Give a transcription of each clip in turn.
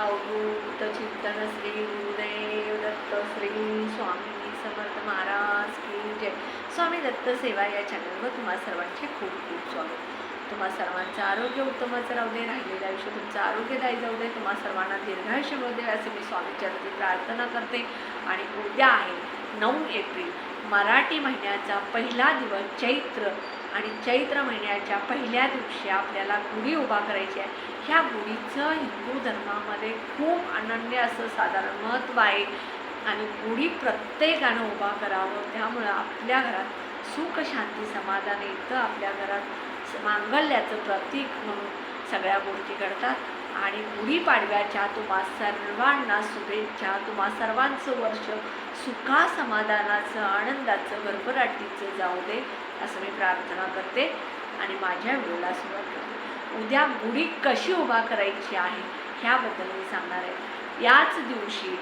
अवभूत चिंतन श्री गुरुदेव दत्त श्री स्वामी समर्थ महाराज की जय स्वामी दत्त सेवा या चॅनलवर तुम्हा सर्वांचे खूप खूप स्वागत तुम्हा सर्वांचं आरोग्य उत्तमच राहू दे राहिलेलं आयुष्य तुमचं आरोग्यदायी जाऊ दे तुम्हा सर्वांना दीर्घायुष्य मिळू दे असे मी स्वामीचरती प्रार्थना करते आणि उद्या आहे नऊ एप्रिल मराठी महिन्याचा पहिला दिवस चैत्र आणि चैत्र महिन्याच्या पहिल्या दिवशी आपल्याला गुढी उभा करायची आहे. ह्या गुढीचं हिंदू धर्मामध्ये खूप अनन्य असं साधारण महत्त्व आहे. आणि गुढी प्रत्येकानं उभा करावं त्यामुळं आपल्या घरात सुख शांती समाधान येतं आपल्या घरात मांगल्याचं प्रतीक म्हणून सगळ्या गोष्टी घडतात. आणि गुढीपाडव्याच्या तुम्हा सर्वांना शुभेच्छा तुम्हा सर्वांचं वर्ष सुखा समाधानाचं आनंदाचं भरभराटीचं जाऊ दे. असं मी प्रार्थना करते आणि माझ्या व्हिडिओला सुरुवात करते. उद्या गुढी कशी उभा करायची आहे ह्याबद्दल मी सांगणार आहे. याच दिवशी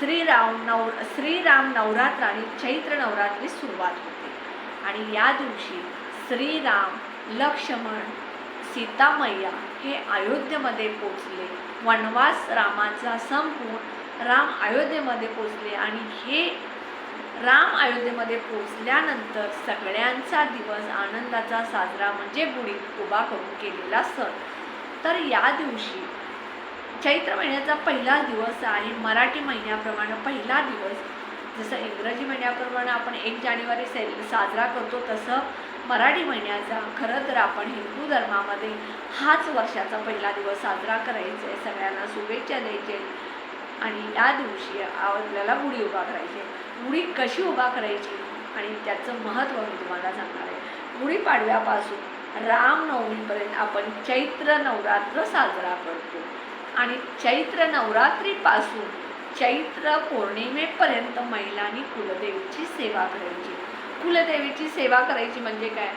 श्रीराम नव श्रीराम नवरात्र आणि चैत्र नवरात्री सुरुवात होते. आणि या दिवशी श्रीराम लक्ष्मण सीतामय्या हे अयोध्येमध्ये पोचले वनवास रामाचा संपून राम अयोध्येमध्ये पोचले आणि हे राम अयोध्येमध्ये पोचल्यानंतर सगळ्यांचा दिवस आनंदाचा साजरा म्हणजे गुढी उभा करून केलेला सण. तर या दिवशी चैत्र महिन्याचा पहिला दिवस आहे. मराठी महिन्याप्रमाणे पहिला दिवस. जसं इंग्रजी महिन्याप्रमाणे आपण एक जानेवारी से साजरा करतो तसं मराठी महिन्याचा खरं तर आपण हिंदू धर्मामध्ये हाच वर्षाचा पहिला दिवस साजरा करायचा आहे. सगळ्यांना शुभेच्छा द्यायचे आणि या दिवशी आपल्याला गुढी उभा करायची. आहे गुढी कशी उभा करायची आणि त्याचं महत्त्व मी तुम्हाला सांगणार आहे. गुढीपाडव्यापासून रामनवमीपर्यंत आपण चैत्र नवरात्र साजरा करतो. आणि चैत्र नवरात्रीपासून चैत्र पौर्णिमेपर्यंत महिलांनी कुलदेवीची सेवा करायची. कुलदेवीची सेवा करायची म्हणजे काय?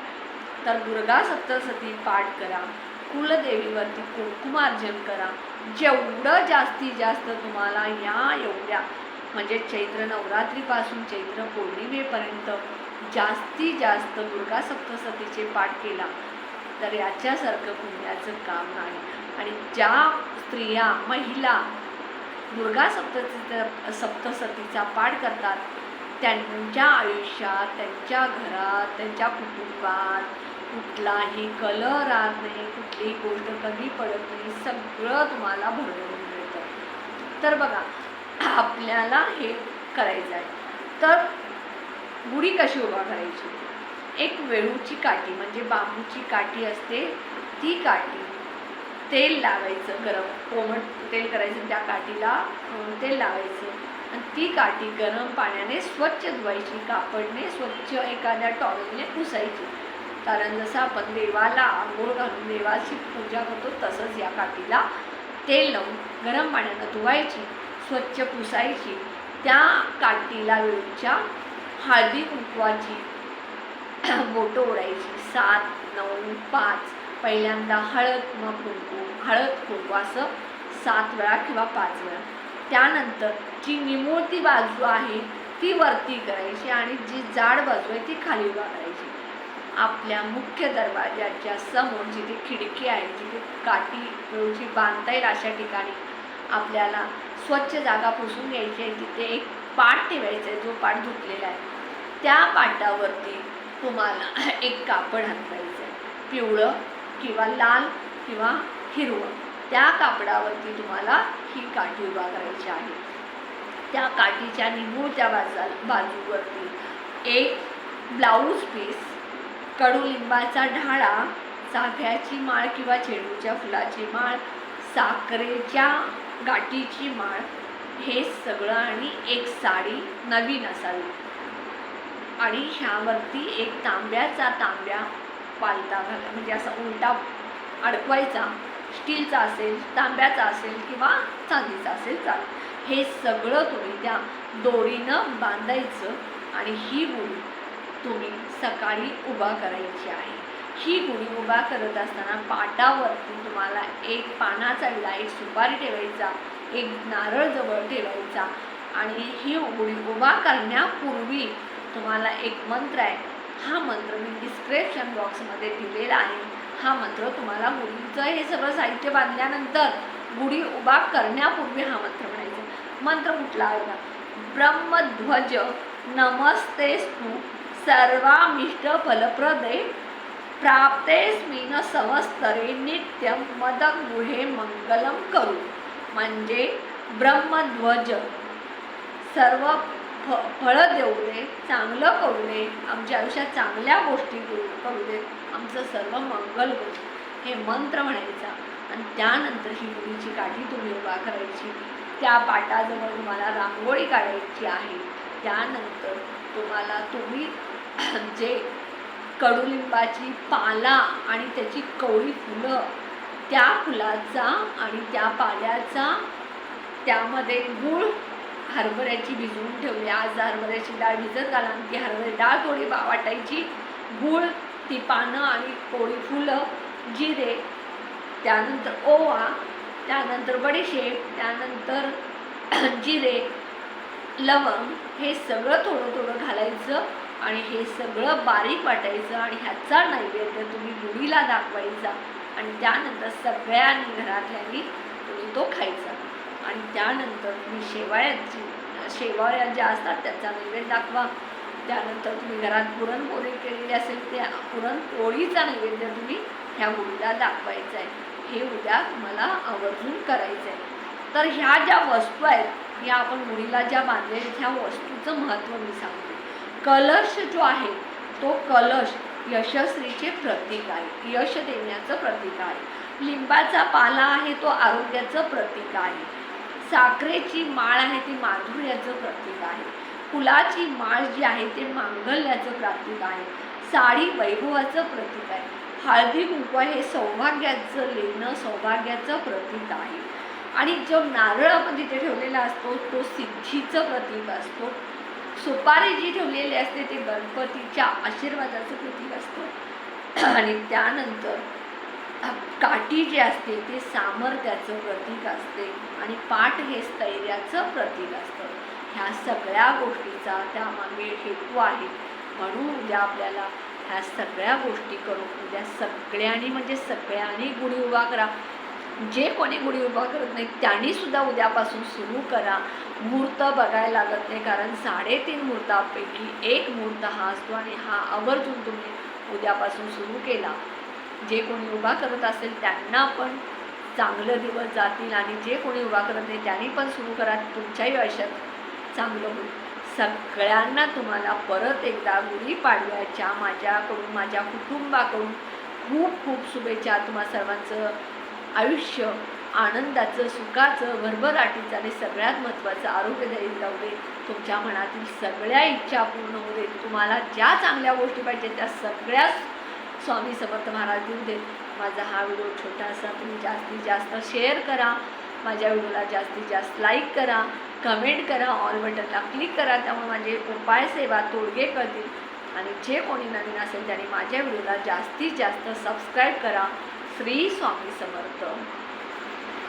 तर दुर्गा सप्तसती पाठ करा कुलदेवीवरती कुंकुमार्जन करा. जेवढं जास्तीत जास्त तुम्हाला या एवढ्या म्हणजे चैत्र नवरात्रीपासून चैत्र पौर्णिमेपर्यंत जास्तीत जास्त दुर्गा सप्तसतीचे पाठ केला तर याच्यासारखं पुण्याचं काम नाही. आणि ज्या स्त्रिया महिला दुर्गा सप्ततीचा सप्तसतीचा पाठ करतात त्यांच्या आयुष्यात त्यांच्या घरात त्यांच्या कुटुंबात कुठलाही कलर आत नाही कुठलीही गोष्ट कमी पडत नाही सगळं तुम्हाला भरभरून मिळतं. तर बघा आपल्याला हे करायचं आहे. तर गुढी कशी उभा करायची? एक वेळूची काठी म्हणजे बांबूची काठी असते ती काठी तेल लावायचं गरम कोमट तेल करायचं त्या काठीला तेल लावायचं. आणि ती काठी गरम पाण्याने स्वच्छ धुवायची कापडने स्वच्छ एखाद्या टॉवेलने पुसायची. कारण जसं आपण देवाला आंघोळ घालून देवाची पूजा करतो तसंच या काठीला तेल लावून गरम पाण्यानं धुवायची स्वच्छ पुसायची त्या काठीला वेळच्या हळदी कुंकवाची बोटं ओढायची. सात नऊ पाच. पहिल्यांदा हळद मग कुंकू. हळद कुंकू असं सात वेळा किंवा पाच वेळा. त्यानंतर जी निमूळती बाजू आहे ती वरती करायची आणि जी जाड बाजू आहे ती खाली उभा करायची. आपल्या मुख्य दरवाजाच्या समोर जिथे खिडकी आहे जिथे काठी रोजी बांधता येईल अशा ठिकाणी आपल्याला स्वच्छ जागा पुसून घ्यायची आहे. तिथे एक पाट ठेवायचा आहे जो पाट धुतलेला आहे. त्या पाटावरती तुम्हाला एक कापड हातवायचं आहे. पिवळं किंवा लाल किंवा हिरवं. त्या कापडावरती तुम्हाला ही काठी उभा करायची आहे. त्या काठीच्या निमूळच्या बाजा बाजूवरती एक ब्लाऊज पीस कडुलिंबाचा ढाळा चाफ्याची माळ किंवा झेंडूच्या फुलाची माळ साखरेच्या गाठीची माळ हे सगळं आणि एक साडी नवीन असावी. आणि ह्यावरती एक तांब्याचा तांब्या पालता घाला म्हणजे असा उलटा अडकवायचा स्टीलचा असेल तांब्याचा असेल किंवा चांदीचा असेल चालेल. हे सगळं तुम्ही त्या दोरीनं बांधायचं आणि ही बोली तुम्ही सकाळी उभा करायची आहे. ही गुढी उभा करत असताना पाटावरती तुम्हाला एक पानाचा विडा एक सुपारी ठेवायचा एक नारळ जवळ ठेवायचा आणि ही गुढी उभा करण्यापूर्वी तुम्हाला एक मंत्र आहे. हा मंत्र मी डिस्क्रिप्शन बॉक्समध्ये दिलेला आहे. हा मंत्र तुम्हाला गुढीचं हे सगळं साहित्य बांधल्यानंतर गुढी उभा करण्यापूर्वी हा मंत्र म्हणायचा. मंत्र कुठला आहे ब्रह्मध्वज नमस्ते नमस्तेस्तु सर्वामिष्ट फलप्रदे प्राप्तेस्मिन समस्तरे नित्यम मदगुहे मंगलम करू म्हणजे ब्रह्मध्वज। सर्व फ फळं देऊ दे चांगलं करू दे आमच्या आयुष्यात चांगल्या गोष्टी करू करू दे आमचं सर्व मंगल करू हे मंत्र म्हणायचा। आणि त्यानंतर ही मुलीची काठी तुम्ही उभा करायची। त्या पाटाजवळ तुम्हाला रांगोळी काढायची आहे। त्यानंतर तुम्हाला तुम्ही जे कडुलिंबाची पाला आणि त्याची कवळी फुलं त्या फुलाचा आणि त्या पाल्याचा त्यामध्ये गूळ हरभऱ्याची भिजवून ठेवली. आज हरभऱ्याची डाळ भिजत घाला. आणि ती हरभऱ्या डाळ थोडी वाटायची. गूळ ती पानं आणि कोळी फुलं जिरे त्यानंतर ओवा त्यानंतर बडीशेप त्यानंतर जिरे लवंग हे सगळं थोडं थोडं घालायचं. आणि हे सगळं बारीक वाटायचं आणि ह्याचा नैवेद्य तुम्ही गुढीला दाखवायचा. आणि त्यानंतर सगळ्यांनी घरातल्यांनी तुम्ही तो खायचा. आणि त्यानंतर तुम्ही शेवाळ्याची शेवाळ्या ज्या असतात त्याचा नैवेद्य दाखवा. त्यानंतर तुम्ही घरात पुरणपोळी केलेली असेल त्या पुरणपोळीचा नैवेद्य तुम्ही ह्या गुढीला दाखवायचा आहे हे उद्या तुम्हाला आवर्जून करायचं आहे तर ह्या ज्या वस्तू आहेत या आपण मुलीला ज्या बांधलेल्या ह्या वस्तूचं महत्त्व मी सांगतो. कलश जो आहे तो कलश यशस्वीचे प्रतीक आहे. यश देण्याचं प्रतीक आहे. लिंबाचा पाला आहे तो आरोग्याचं प्रतीक आहे. साखरेची माळ आहे ती माधुर्याचं प्रतीक आहे. फुलाची माळ जी आहे ते मांगल्याचं प्रतीक आहे. साडी वैभवाचं प्रतीक आहे. हळदी कुंकू हे सौभाग्याचं लेणं सौभाग्याचं प्रतीक आहे. आणि जो नारळ आपण तिथे ठेवलेला असतो तो सिद्धीचं प्रतीक असतो. सुपारी जी ठेवलेली असते ती गणपतीच्या आशीर्वादाचं प्रतीक असतं. आणि त्यानंतर काठी जी असते ते सामर्थ्याचं प्रतीक असते आणि पाठ हे स्थैर्याचं प्रतीक असतं. ह्या सगळ्या गोष्टीचा त्यामागे हेतू आहे. म्हणून उद्या आपल्याला ह्या सगळ्या गोष्टी करून उद्या सगळ्यांनी म्हणजे सगळ्यांनी गुढी उभा करा. जे कोणी गुढी उभा करत नाही त्यांनीसुद्धा उद्यापासून सुरू करा. मुहूर्त बघायला लागत नाही कारण साडेतीन मुहूर्तापैकी एक मुहूर्त हा असतो आणि हा आवर्जून तुम्ही उद्यापासून सुरू केला. जे कोणी उभा करत असेल त्यांना पण चांगलं दिवस जातील आणि जे कोणी उभा करत नाही त्यांनी पण सुरू करा. तुमच्याही आयुष्यात चांगलं होईल. सगळ्यांना तुम्हाला परत एकदा गुढीपाडव्याच्या माझ्याकडून माझ्या कुटुंबाकडून खूप खूप शुभेच्छा. तुम्हा सर्वांचं आयुष्य आनंदाचं सुखाचं भरभराटीचं आणि सगळ्यात महत्त्वाचं आरोग्यदायी जाऊ दे तुमच्या मनातील सगळ्या इच्छा पूर्ण होऊ देत. तुम्हाला ज्या चांगल्या गोष्टी पाहिजे त्या सगळ्या स्वामी समर्थ महाराज देऊ दे माझा हा व्हिडिओ छोटासा तुम्ही जास्तीत जास्त शेअर करा. माझ्या व्हिडिओला जास्तीत जास्त लाईक करा. कमेंट करा. ऑल बटनला क्लिक करा. त्यामुळे माझे उपाय सेवा तोडगे कळतील. आणि जे कोणी नवीन असेल त्यांनी माझ्या व्हिडिओला जास्तीत जास्त सबस्क्राईब करा. श्री स्वामी समर्थ.